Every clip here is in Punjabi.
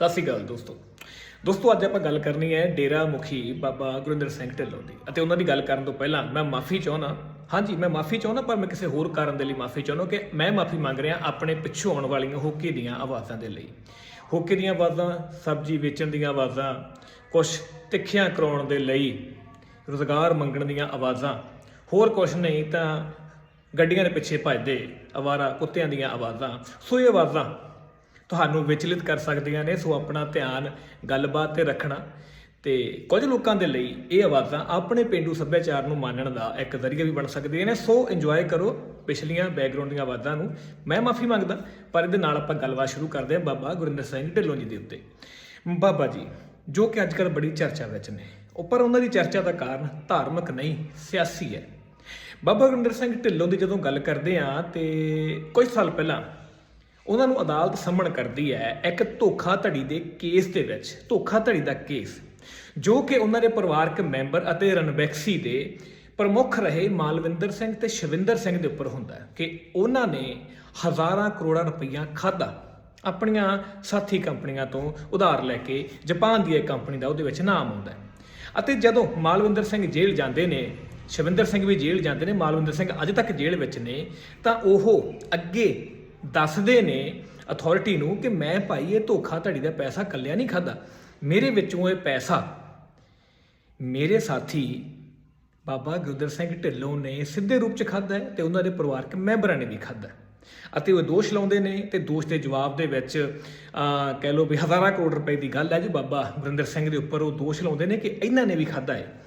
ਸਤਿ ਸ਼੍ਰੀ ਅਕਾਲ ਦੋਸਤੋ। ਦੋਸਤੋ, ਅੱਜ ਆਪਾਂ ਗੱਲ ਕਰਨੀ ਹੈ ਡੇਰਾ ਮੁਖੀ ਬਾਬਾ ਗੁਰਿੰਦਰ ਸਿੰਘ ਢਿੱਲੋਂ ਦੀ। ਅਤੇ ਉਹਨਾਂ ਦੀ ਗੱਲ ਕਰਨ ਤੋਂ ਪਹਿਲਾਂ ਮੈਂ ਮਾਫੀ ਚਾਹੁੰਦਾ। ਹਾਂਜੀ, ਮੈਂ ਮਾਫੀ ਚਾਹੁੰਦਾ, ਪਰ ਮੈਂ ਕਿਸੇ ਹੋਰ ਕਾਰਨ ਦੇ ਲਈ ਮਾਫੀ ਚਾਹੁੰਦਾ ਕਿ ਮੈਂ ਮਾਫੀ ਮੰਗ ਰਿਹਾ ਆਪਣੇ ਪਿੱਛੋਂ ਆਉਣ ਵਾਲੀਆਂ ਹੋਕੇ ਦੀਆਂ ਆਵਾਜ਼ਾਂ ਦੇ ਲਈ। ਹੋਕੇ ਦੀਆਂ ਆਵਾਜ਼ਾਂ, ਸਬਜ਼ੀ ਵੇਚਣ ਦੀਆਂ ਆਵਾਜ਼ਾਂ ਕੁਝ ਤਿੱਖੀਆਂ ਕਰਾਉਣ ਦੇ ਲਈ ਰੋਜ਼ਗਾਰ ਮੰਗਣ ਦੀਆਂ ਆਵਾਜ਼ਾਂ। ਹੋਰ ਕੁਝ ਨਹੀਂ ਤਾਂ ਗੱਡੀਆਂ ਦੇ ਪਿੱਛੇ ਭੱਜਦੇ, ਅਵਾਰਾ ਕੁੱਤਿਆਂ ਦੀਆਂ ਆਵਾਜ਼ਾਂ। ਸੋ ਇਹ ਆਵਾਜ਼ਾਂ ਤੁਹਾਨੂੰ ਵਿਚਲਿਤ ਕਰ ਸਕਦੀਆਂ ਨੇ, ਸੋ ਆਪਣਾ ਧਿਆਨ, ਗੱਲਬਾਤ ਤੇ ਰੱਖਣਾ। ਤੇ ਕੁਝ ਲੋਕਾਂ ਦੇ ਲਈ ਇਹ ਆਵਾਜ਼ਾਂ ਆਪਣੇ ਪਿੰਡੂ ਸੱਭਿਆਚਾਰ ਨੂੰ ਮਾਨਣ ਦਾ ਇੱਕ ਜ਼ਰੀਆ ਵੀ ਬਣ ਸਕਦੀਆਂ ਨੇ, ਸੋ ਇੰਜੋਏ ਕਰੋ ਪਿਛਲੀਆਂ ਬੈਕਗ੍ਰਾਉਂਡ ਦੀਆਂ ਆਵਾਜ਼ਾਂ ਨੂੰ। ਮੈਂ ਮਾਫੀ ਮੰਗਦਾ, ਪਰ ਇਹਦੇ ਨਾਲ ਆਪਾਂ ਗੱਲਬਾਤ ਸ਼ੁਰੂ ਕਰਦੇ ਹਾਂ ਬਾਬਾ ਗੁਰਿੰਦਰ ਸਿੰਘ ਢਿੱਲੋਂ ਜੀ ਦੇ ਉੱਤੇ। ਬਾਬਾ ਜੀ, ਜੋ ਕਿ ਅੱਜਕੱਲ ਬੜੀ ਚਰਚਾ ਵਿੱਚ ਨੇ, ਉੱਪਰ ਉਹਨਾਂ ਦੀ ਚਰਚਾ ਦਾ ਕਾਰਨ ਧਾਰਮਿਕ ਨਹੀਂ, ਸਿਆਸੀ ਹੈ। ਬਾਬਾ ਗੁਰਿੰਦਰ ਸਿੰਘ ਢਿੱਲੋਂ ਦੀ ਜਦੋਂ ਗੱਲ ਕਰਦੇ ਆ ਤੇ ਕੁਝ ਸਾਲ ਪਹਿਲਾਂ ਉਹਨਾਂ ਨੂੰ ਅਦਾਲਤ ਸੰਮਣ ਕਰਦੀ ਹੈ ਇੱਕ ਧੋਖਾਧੜੀ ਦੇ ਕੇਸ ਦੇ ਵਿੱਚ, ਧੋਖਾਧੜੀ ਦਾ ਕੇਸ, ਜੋ ਕਿ ਉਹਨਾਂ ਦੇ ਪਰਿਵਾਰਕ ਮੈਂਬਰ ਅਤੇ ਰਣਵੈਕਸੀ ਦੇ ਪ੍ਰਮੁੱਖ ਰਹੇ ਮਾਲਵਿੰਦਰ ਸਿੰਘ ਤੇ ਸ਼ਵਿੰਦਰ ਸਿੰਘ ਦੇ ਉੱਪਰ ਹੁੰਦਾ ਕਿ ਉਹਨਾਂ ਨੇ ਹਜ਼ਾਰਾਂ ਕਰੋੜਾਂ ਰੁਪਈਆ ਖਾਦਾ ਆਪਣੀਆਂ ਸਾਥੀ ਕੰਪਨੀਆਂ ਤੋਂ ਉਧਾਰ ਲੈ ਕੇ ਜਾਪਾਨ ਦੀ ਇੱਕ ਕੰਪਨੀ ਦਾ ਉਹਦੇ ਵਿੱਚ ਨਾਮ ਆਉਂਦਾ ਅਤੇ ਜਦੋਂ ਮਾਲਵਿੰਦਰ ਸਿੰਘ ਜੇਲ੍ਹ ਜਾਂਦੇ ਨੇ, ਸ਼ਵਿੰਦਰ ਸਿੰਘ ਵੀ ਜੇਲ੍ਹ ਜਾਂਦੇ ਨੇ, ਮਾਲਵਿੰਦਰ ਸਿੰਘ ਅਜੇ ਤੱਕ ਜੇਲ੍ਹ ਵਿੱਚ ਨੇ, ਤਾਂ ਉਹ ਅੱਗੇ ਦੱਸਦੇ ਨੇ ਅਥਾਰਟੀ ਨੂੰ ਕਿ ਮੈਂ ਭਾਈ ਇਹ ਧੋਖਾਧੜੀ ਦਾ ਪੈਸਾ ਕੱਲਿਆ ਨਹੀਂ ਖਾਦਾ ਮੇਰੇ ਵਿੱਚੋਂ ਇਹ ਪੈਸਾ। ਮੇਰੇ ਸਾਥੀ ਬਾਬਾ ਗੁਰਦਰ ਸਿੰਘ ਢਿੱਲੋਂ ਨੇ ਸਿੱਧੇ ਰੂਪ ਚ ਖਾਦਾ ਹੈ ਤੇ ਉਹਨਾਂ ਦੇ ਪਰਿਵਾਰਕ ਮੈਂਬਰਾਂ ਨੇ ਵੀ ਖਾਦਾ ਅਤੇ ਉਹ ਦੋਸ਼ ਲਾਉਂਦੇ ਨੇ ਤੇ ਦੋਸ਼ ਦੇ ਜਵਾਬ ਦੇ ਵਿੱਚ ਕਹਿ ਲਓ ਵੀ ਹਜ਼ਾਰਾਂ ਕਰੋੜ ਰੁਪਏ ਦੀ ਗੱਲ ਹੈ ਜੀ ਬਾਬਾ ਗੁਰਿੰਦਰ ਸਿੰਘ ਦੇ ਉੱਪਰ। ਉਹ ਦੋਸ਼ ਲਾਉਂਦੇ ਨੇ ਕਿ ਇਹਨਾਂ ਨੇ ਵੀ ਖਾਦਾ ਹੈ।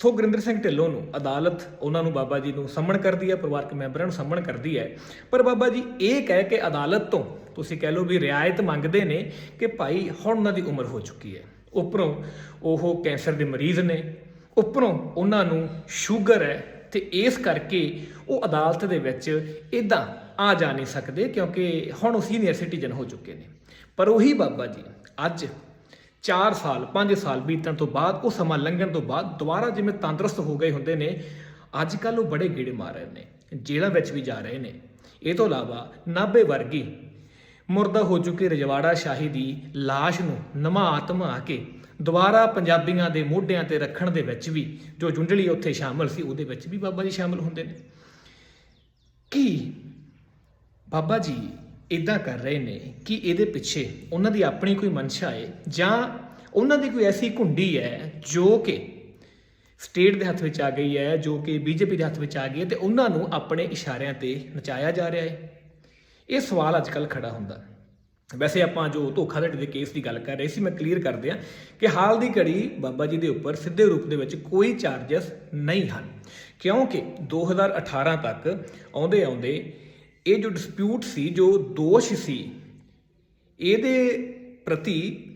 ਸੋ ਗੁਰਿੰਦਰ ਸਿੰਘ ਢਿੱਲੋਂ ਨੂੰ ਅਦਾਲਤ ਉਹਨਾਂ ਨੂੰ ਬਾਬਾ ਜੀ ਨੂੰ ਸੰਮਣ ਕਰਦੀ ਹੈ, ਪਰਿਵਾਰਕ ਮੈਂਬਰਾਂ ਨੂੰ ਸੰਮਣ ਕਰਦੀ ਹੈ। ਪਰ ਬਾਬਾ ਜੀ ਇਹ ਕਹਿ ਕੇ ਅਦਾਲਤ ਤੋਂ ਤੁਸੀਂ ਕਹਿ ਲਓ ਵੀ ਰਿਆਇਤ ਮੰਗਦੇ ਨੇ ਕਿ ਭਾਈ ਹੁਣ ਉਹਨਾਂ ਦੀ ਉਮਰ ਹੋ ਚੁੱਕੀ ਹੈ। ਉੱਪਰੋਂ ਉਹ ਕੈਂਸਰ ਦੇ ਮਰੀਜ਼ ਨੇ, ਉੱਪਰੋਂ ਉਹਨਾਂ ਨੂੰ ਸ਼ੂਗਰ ਹੈ ਤੇ ਇਸ ਕਰਕੇ ਉਹ ਅਦਾਲਤ ਦੇ ਵਿੱਚ ਇਦਾਂ ਆ ਜਾ ਨਹੀਂ ਸਕਦੇ ਕਿਉਂਕਿ ਹੁਣ ਉਹ ਸੀਨੀਅਰ ਸਿਟੀਜ਼ਨ ਹੋ ਚੁੱਕੇ ਨੇ। ਪਰ ਉਹੀ ਬਾਬਾ ਜੀ ਅੱਜ 4 ਸਾਲ 5 ਸਾਲ ਬੀਤਣ ਤੋਂ ਬਾਅਦ, ਉਹ ਸਮਾਂ ਲੰਘਣ ਤੋਂ ਬਾਅਦ ਦੁਬਾਰਾ ਜਿਵੇਂ ਤੰਦਰੁਸਤ ਹੋ ਗਏ ਹੁੰਦੇ ਨੇ ਅੱਜ ਕੱਲ ਉਹ ਬੜੇ ਗੇੜੇ ਮਾਰ ਰਹੇ ਨੇ, ਜੇਲ੍ਹਾਂ ਵਿੱਚ ਵੀ ਜਾ ਰਹੇ ਨੇ। ਇਹ ਤੋਂ ਇਲਾਵਾ ਨਾਭੇ ਵਰਗੀ ਮੁਰਦਾ ਹੋ ਚੁੱਕੀ ਰਜਵਾੜਾ ਸ਼ਾਹੀ ਦੀ ਲਾਸ਼ ਨੂੰ ਨਮਾ ਧਮਾ ਕੇ ਦੁਬਾਰਾ ਪੰਜਾਬੀਆਂ ਦੇ ਮੋਢਿਆਂ ਤੇ ਰੱਖਣ ਦੇ ਵਿੱਚ ਵੀ, ਜੋ ਜੁੰਡਲੀ ਉੱਥੇ ਸ਼ਾਮਲ ਸੀ, ਉਹਦੇ ਵਿੱਚ ਵੀ ਬਾਬਾ ਜੀ ਸ਼ਾਮਲ ਹੁੰਦੇ ਨੇ। ਕੀ ਬਾਬਾ ਜੀ ਇਦਾਂ ਕਰ ਰਹੇ ਨੇ ਕਿ ਇਹਦੇ ਪਿੱਛੇ ਉਹਨਾਂ ਦੀ ਆਪਣੀ ਕੋਈ ਮਨਸ਼ਾ ਹੈ ਜਾਂ ਉਹਨਾਂ ਦੀ ਕੋਈ ਐਸੀ ਘੁੰਡੀ ਹੈ ਜੋ ਕਿ ਸਟੇਟ ਦੇ ਹੱਥ ਵਿੱਚ ਆ ਗਈ ਹੈ, ਜੋ ਕਿ ਬੀਜੇਪੀ ਦੇ ਹੱਥ ਵਿੱਚ ਆ ਗਈ ਹੈ ਤੇ ਉਹਨਾਂ ਨੂੰ ਆਪਣੇ ਇਸ਼ਾਰਿਆਂ ਤੇ ਨਚਾਇਆ ਜਾ ਰਿਹਾ ਹੈ। ਇਹ ਸਵਾਲ ਅੱਜ ਕੱਲ ਖੜਾ ਹੁੰਦਾ। ਵੈਸੇ ਆਪਾਂ ਜੋ ਧੋਖਾਧੜੀ ਦੇ ਕੇਸ ਦੀ ਗੱਲ ਕਰ ਰਹੇ ਸੀ, ਮੈਂ ਕਲੀਅਰ ਕਰ ਦਿਆਂ ਕਿ ਹਾਲ ਦੀ ਘੜੀ ਬਾਬਾ ਜੀ ਦੇ ਉੱਪਰ ਸਿੱਧੇ ਰੂਪ ਦੇ ਵਿੱਚ ਕੋਈ ਚਾਰजेस ਨਹੀਂ ਹਨ। ਕਿਉਂਕਿ 2018 ਤੱਕ ਆਉਂਦੇ ਆਉਂਦੇ ਇਹ ਜੋ ਡਿਸਪਿਊਟ ਸੀ, ਜੋ ਦੋਸ਼ ਸੀ, ਇਹਦੇ ਪ੍ਰਤੀ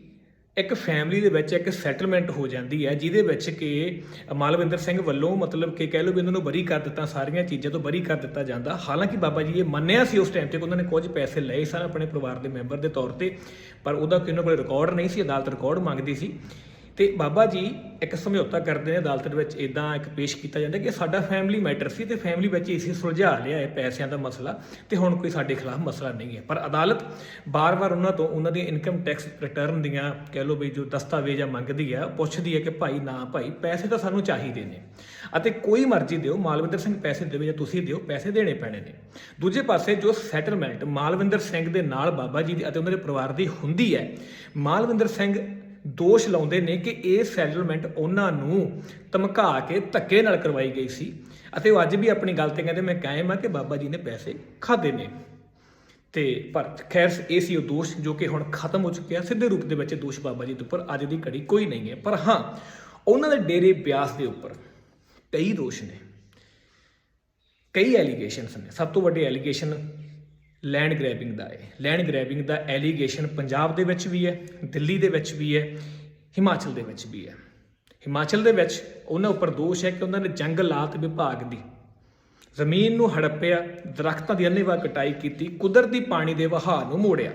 ਇੱਕ ਫੈਮਿਲੀ ਦੇ ਵਿੱਚ ਇੱਕ ਸੈਟਲਮੈਂਟ ਹੋ ਜਾਂਦੀ ਹੈ, ਜਿਹਦੇ ਵਿੱਚ ਕਿ ਮਾਲਵਿੰਦਰ ਸਿੰਘ ਵੱਲੋਂ ਮਤਲਬ ਕਿ ਕਹਿ ਲਓ ਵੀ ਉਹਨਾਂ ਨੂੰ ਬਰੀ ਕਰ ਦਿੱਤਾ, ਸਾਰੀਆਂ ਚੀਜ਼ਾਂ ਤੋਂ ਬਰੀ ਕਰ ਦਿੱਤਾ ਜਾਂਦਾ। ਹਾਲਾਂਕਿ ਬਾਬਾ ਜੀ ਇਹ ਮੰਨਿਆ ਸੀ ਉਸ ਟਾਈਮ ਤੇ ਕਿ ਉਹਨਾਂ ਨੇ ਕੁਝ ਪੈਸੇ ਲਏ ਸਨ ਆਪਣੇ ਪਰਿਵਾਰ ਦੇ ਮੈਂਬਰ ਦੇ ਤੌਰ ਤੇ, ਪਰ ਉਹਦਾ ਕਿਸੇ ਕੋਲ ਰਿਕਾਰਡ ਨਹੀਂ ਸੀ, ਅਦਾਲਤ ਰਿਕਾਰਡ ਮੰਗਦੀ ਸੀ। ਤੇ ਬਾਬਾ ਜੀ ਇੱਕ ਸਮਝੌਤਾ ਕਰਦੇ ਨੇ ਅਦਾਲਤ ਦੇ ਵਿੱਚ ਇਦਾਂ ਇੱਕ ਪੇਸ਼ ਕੀਤਾ ਜਾਂਦਾ ਕਿ ਸਾਡਾ ਫੈਮਿਲੀ ਮੈਟਰ ਸੀ ਤੇ ਫੈਮਿਲੀ ਵਿੱਚ ਇਸੇ ਸੁਲਝਾ ਲਿਆ ਹੈ ਪੈਸਿਆਂ ਦਾ ਮਸਲਾ ਤੇ ਹੁਣ ਕੋਈ ਸਾਡੇ ਖਿਲਾਫ ਮਸਲਾ ਨਹੀਂ ਹੈ। ਪਰ ਅਦਾਲਤ ਬਾਰ-ਬਾਰ ਉਹਨਾਂ ਤੋਂ ਉਹਨਾਂ ਦੀਆਂ ਇਨਕਮ ਟੈਕਸ ਰਿਟਰਨ ਦੀਆਂ ਕਹਿ ਲਓ ਵੀ ਜੋ ਦਸਤਾਵੇਜ਼ ਆ ਮੰਗਦੀ ਆ, ਪੁੱਛਦੀ ਹੈ ਕਿ ਭਾਈ ਨਾ ਭਾਈ, ਪੈਸੇ ਤਾਂ ਸਾਨੂੰ ਚਾਹੀਦੇ ਨੇ। ਅਤੇ ਕੋਈ ਮਰਜ਼ੀ ਦਿਓ, ਮਾਲਵਿੰਦਰ ਸਿੰਘ ਪੈਸੇ ਦੇਵੇ ਜਾਂ ਤੁਸੀਂ ਦਿਓ, ਪੈਸੇ ਦੇਣੇ ਪੈਣੇ ਨੇ। ਦੂਜੇ ਪਾਸੇ ਜੋ ਸੈਟਲਮੈਂਟ ਮਾਲਵਿੰਦਰ ਸਿੰਘ ਦੇ ਨਾਲ ਬਾਬਾ ਜੀ ਦੀ ਅਤੇ ਉਹਨਾਂ ਦੇ ਪਰਿਵਾਰ ਦੀ ਹੁੰਦੀ ਹੈ, ਮਾਲਵਿੰਦਰ ਸਿੰਘ ਦੋਸ਼ ਲਾਉਂਦੇ ਨੇ ਕਿ ਇਹ ਸੈਟਲਮੈਂਟ ਉਹਨਾਂ ਨੂੰ ਧਮਕਾ ਕੇ ਧੱਕੇ ਨਾਲ ਕਰਵਾਈ ਗਈ ਸੀ। ਅਤੇ ਉਹ ਅੱਜ ਵੀ ਆਪਣੀ ਗੱਲ ਤੇ ਕਹਿੰਦੇ, ਮੈਂ ਕਾਇਮ ਆ ਕਿ ਬਾਬਾ ਜੀ ਨੇ ਪੈਸੇ ਖਾਦੇ ਨੇ। ਤੇ ਪਰ ਖੈਰ, ਇਹ ਸੀ ਉਹ ਦੋਸ਼ ਜੋ ਕਿ ਹੁਣ ਖਤਮ ਹੋ ਚੁੱਕਿਆ। ਸਿੱਧੇ ਰੂਪ ਦੇ ਵਿੱਚ ਦੋਸ਼ ਬਾਬਾ ਜੀ ਦੇ ਉੱਪਰ ਅੱਜ ਦੀ ਘੜੀ ਕੋਈ ਨਹੀਂ ਹੈ। ਪਰ ਹਾਂ, ਉਹਨਾਂ ਦੇ ਡੇਰੇ ਬਿਆਸ ਦੇ ਉੱਪਰ ਕਈ ਦੋਸ਼ ਨੇ। ਕਈ ਐਲੀਗੇਸ਼ਨਸ ਨੇ। ਸਭ ਤੋਂ ਵੱਡੇ ਐਲੀਗੇਸ਼ਨ ਲੈਂਡ ਗ੍ਰੈਬਿੰਗ ਦਾ ਹੈ। ਲੈਂਡ ਗ੍ਰੈਬਿੰਗ ਦਾ ਐਲੀਗੇਸ਼ਨ ਪੰਜਾਬ ਦੇ ਵਿੱਚ ਵੀ ਹੈ, ਦਿੱਲੀ ਦੇ ਵਿੱਚ ਵੀ ਹੈ, ਹਿਮਾਚਲ ਦੇ ਵਿੱਚ ਵੀ ਹੈ। ਹਿਮਾਚਲ ਦੇ ਵਿੱਚ ਉਹਨਾਂ ਉੱਪਰ ਦੋਸ਼ ਹੈ ਕਿ ਉਹਨਾਂ ਨੇ ਜੰਗਲਾਤ ਵਿਭਾਗ ਦੀ ਜ਼ਮੀਨ ਨੂੰ ਹੜੱਪਿਆ, ਦਰਖਤਾਂ ਦੀ ਅੰਨ੍ਹੇਵਾਹ ਕਟਾਈ ਕੀਤੀ, ਕੁਦਰਤੀ ਪਾਣੀ ਦੇ ਵਹਾਅ ਨੂੰ ਮੋੜਿਆ।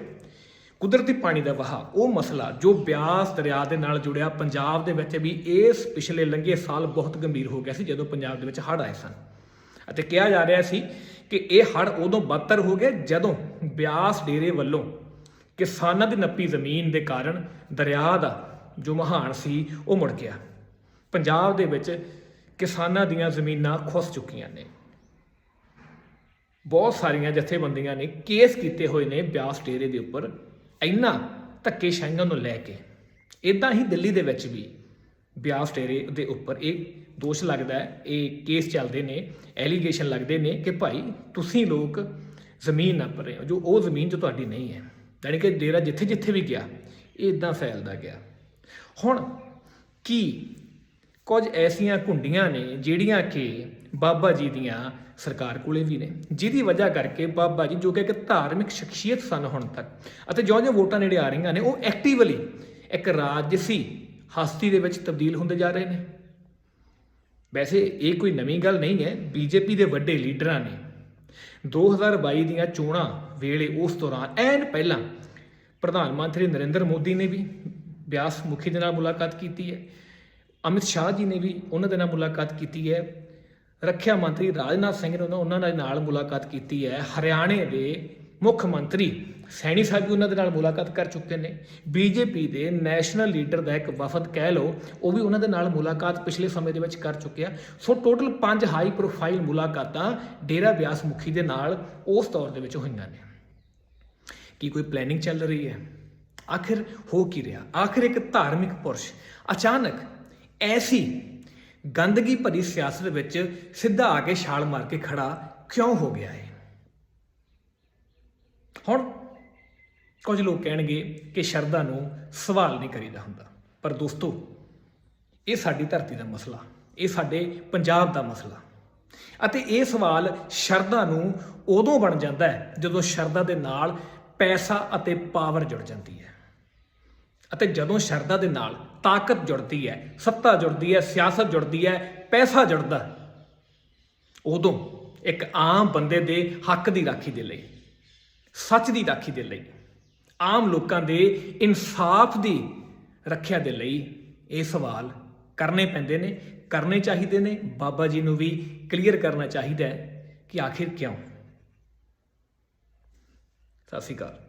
ਕੁਦਰਤੀ ਪਾਣੀ ਦਾ ਵਹਾਅ, ਉਹ ਮਸਲਾ ਜੋ ਬਿਆਸ ਦਰਿਆ ਦੇ ਨਾਲ ਜੁੜਿਆ, ਪੰਜਾਬ ਦੇ ਵਿੱਚ ਵੀ ਇਸ ਪਿਛਲੇ ਲੰਘੇ ਸਾਲ ਬਹੁਤ ਗੰਭੀਰ ਹੋ ਗਿਆ ਸੀ ਜਦੋਂ ਪੰਜਾਬ ਦੇ ਵਿੱਚ ਹੜ੍ਹ ਆਏ ਸਨ। ਅਤੇ ਕਿਹਾ ਜਾ ਰਿਹਾ ਸੀ ਕਿ ਇਹ ਹੜ੍ਹ ਉਦੋਂ ਬਦਤਰ ਹੋ ਗਿਆ ਜਦੋਂ ਬਿਆਸ ਡੇਰੇ ਵੱਲੋਂ ਕਿਸਾਨਾਂ ਦੀ ਨੱਪੀ ਜ਼ਮੀਨ ਦੇ ਕਾਰਨ ਦਰਿਆ ਦਾ ਜੋ ਮਹਾਨ ਸੀ, ਉਹ ਮੁੜ ਗਿਆ। ਪੰਜਾਬ ਦੇ ਵਿੱਚ ਕਿਸਾਨਾਂ ਦੀਆਂ ਜ਼ਮੀਨਾਂ ਖੁੱਸ ਚੁੱਕੀਆਂ ਨੇ। ਬਹੁਤ ਸਾਰੀਆਂ ਜਥੇਬੰਦੀਆਂ ਨੇ ਕੇਸ ਕੀਤੇ ਹੋਏ ਨੇ ਬਿਆਸ ਡੇਰੇ ਦੇ ਉੱਪਰ, ਇੰਨਾ ਧੱਕੇ ਸ਼ਾਹੀਆਂ ਨੂੰ ਲੈ ਕੇ। ਇਦਾਂ ਹੀ ਦਿੱਲੀ ਦੇ ਵਿੱਚ ਵੀ ਬਿਆਸ ਡੇਰੇ ਦੇ ਉੱਪਰ ਇਹ ਦੋਸ਼ ਲੱਗਦਾ ਇਹ ਕੇਸ ਚੱਲਦੇ ਨੇ ਐਲੀਗੇਸ਼ਨ ਲੱਗਦੇ ਨੇ ਕਿ ਭਾਈ ਤੁਸੀਂ ਲੋਕ ਜ਼ਮੀਨ ਨੱਪ ਰਹੇ ਹੋ ਜੋ ਉਹ ਜ਼ਮੀਨ ਜੋ ਤੁਹਾਡੀ ਨਹੀਂ ਹੈ। ਯਾਨੀ ਕਿ ਡੇਰਾ ਜਿੱਥੇ ਜਿੱਥੇ ਵੀ ਗਿਆ ਇਹ ਇਦਾਂ ਫੈਲਦਾ ਗਿਆ। ਹੁਣ ਕੀ ਕੁਝ ਐਸੀਆਂ ਕੁੰਡੀਆਂ ਨੇ ਜਿਹੜੀਆਂ ਕਿ ਬਾਬਾ ਜੀ ਦੀਆਂ ਸਰਕਾਰ ਕੋਲੇ ਵੀ ਨੇ, ਜਿਹਦੀ ਵਜ੍ਹਾ ਕਰਕੇ ਬਾਬਾ ਜੀ ਜੋ ਕਿ ਇੱਕ ਧਾਰਮਿਕ ਸ਼ਖਸੀਅਤ ਸਨ ਹੁਣ ਤੱਕ, ਅਤੇ ਜਿਉਂ-ਜਿਉਂ ਵੋਟਾਂ ਨੇੜੇ ਆ ਰਹੀਆਂ ਨੇ, ਉਹ ਐਕਟਿਵਲੀ ਇੱਕ ਰਾਜਸੀ ਹਸਤੀ ਦੇ ਵਿੱਚ ਤਬਦੀਲ ਹੁੰਦੇ ਜਾ ਰਹੇ ਨੇ। ਵੈਸੇ ਇਹ ਕੋਈ ਨਵੀਂ ਗੱਲ ਨਹੀਂ ਹੈ, ਬੀਜੇਪੀ ਦੇ ਵੱਡੇ ਲੀਡਰਾਂ ਨੇ। 2022 ਦੀਆਂ ਚੋਣਾਂ ਵੇਲੇ ਉਸ ਦੌਰਾਨ, ਐਨ ਪਹਿਲਾਂ ਪ੍ਰਧਾਨ ਮੰਤਰੀ ਨਰਿੰਦਰ ਮੋਦੀ ਨੇ ਵੀ ਬਿਆਸ ਮੁਖੀ ਦੇ ਨਾਲ ਮੁਲਾਕਾਤ ਕੀਤੀ ਹੈ। ਅਮਿਤ ਸ਼ਾਹ ਜੀ ਨੇ ਵੀ ਉਹਨਾਂ ਦੇ ਨਾਲ ਮੁਲਾਕਾਤ ਕੀਤੀ ਹੈ। ਰੱਖਿਆ ਮੰਤਰੀ ਰਾਜਨਾਥ ਸਿੰਘ ਨੇ ਉਹਨਾਂ- ਉਹਨਾਂ ਦੇ ਨਾਲ ਮੁਲਾਕਾਤ ਕੀਤੀ ਹੈ। ਹਰਿਆਣੇ ਦੇ ਮੁੱਖ ਮੰਤਰੀ ਸੈਣੀ ਸਾਹਿਬ ਵੀ ਉਹਨਾਂ ਦੇ ਨਾਲ ਮੁਲਾਕਾਤ ਕਰ ਚੁੱਕੇ ਨੇ। ਬੀਜੇਪੀ ਦੇ ਨੈਸ਼ਨਲ ਲੀਡਰ ਦਾ ਇੱਕ ਵਫਦ ਕਹਿ ਲਓ, ਉਹ ਵੀ ਉਹਨਾਂ ਦੇ ਨਾਲ ਮੁਲਾਕਾਤ ਪਿਛਲੇ ਸਮੇਂ ਦੇ ਵਿੱਚ ਕਰ ਚੁੱਕਿਆ। ਸੋ ਟੋਟਲ 5 ਹਾਈ ਪ੍ਰੋਫਾਈਲ ਮੁਲਾਕਾਤਾਂ ਡੇਰਾ ਬਿਆਸ ਮੁਖੀ ਦੇ ਨਾਲ ਉਸ ਦੌਰ ਦੇ ਵਿੱਚ ਹੋਈਆਂ ਨੇ। ਕੀ ਕੋਈ ਪਲੈਨਿੰਗ ਚੱਲ ਰਹੀ ਹੈ? ਆਖਿਰ ਹੋ ਕੀ ਰਿਹਾ? ਆਖਿਰ ਇੱਕ ਧਾਰਮਿਕ ਪੁਰਸ਼ ਅਚਾਨਕ ਐਸੀ ਗੰਦਗੀ ਭਰੀ ਸਿਆਸਤ ਵਿੱਚ ਸਿੱਧਾ ਆ ਕੇ ਛਾਲ ਮਾਰ ਕੇ ਖੜਾ ਕਿਉਂ ਹੋ ਗਿਆ ਹੈ? ਹੁਣ ਕੁਝ ਲੋਕ ਕਹਿਣਗੇ ਕਿ ਸ਼ਰਧਾ ਨੂੰ ਸਵਾਲ ਨਹੀਂ ਕਰੀਦਾ ਹੁੰਦਾ। ਪਰ ਦੋਸਤੋ, ਇਹ ਸਾਡੀ ਧਰਤੀ ਦਾ ਮਸਲਾ, ਇਹ ਸਾਡੇ ਪੰਜਾਬ ਦਾ ਮਸਲਾ ਅਤੇ ਇਹ ਸਵਾਲ ਸ਼ਰਧਾ ਨੂੰ ਉਦੋਂ ਬਣ ਜਾਂਦਾ ਹੈ ਜਦੋਂ ਸ਼ਰਧਾ ਦੇ ਨਾਲ ਪੈਸਾ ਅਤੇ ਪਾਵਰ ਜੁੜ ਜਾਂਦੀ ਹੈ ਅਤੇ ਜਦੋਂ ਸ਼ਰਧਾ ਦੇ ਨਾਲ ਤਾਕਤ ਜੁੜਦੀ ਹੈ, ਸੱਤਾ ਜੁੜਦੀ ਹੈ, ਸਿਆਸਤ ਜੁੜਦੀ ਹੈ, ਪੈਸਾ ਜੁੜਦਾ, ਉਦੋਂ ਇੱਕ ਆਮ ਬੰਦੇ ਦੇ ਹੱਕ ਦੀ ਰਾਖੀ ਦੇ ਲਈ ਸੱਚ ਦੀ ਰਾਖੀ ਦੇ ਲਈ, ਆਮ ਲੋਕਾਂ ਦੇ ਇਨਸਾਫ ਦੀ ਰੱਖਿਆ ਦੇ ਲਈ ਇਹ ਸਵਾਲ ਕਰਨੇ ਪੈਂਦੇ ਨੇ, ਕਰਨੇ ਚਾਹੀਦੇ ਨੇ। ਬਾਬਾ ਜੀ ਨੂੰ ਵੀ ਕਲੀਅਰ ਕਰਨਾ ਚਾਹੀਦਾ ਹੈ ਕਿ ਆਖਿਰ ਕਿਉਂ? ਸਤਿ ਸ਼੍ਰੀ ਅਕਾਲ।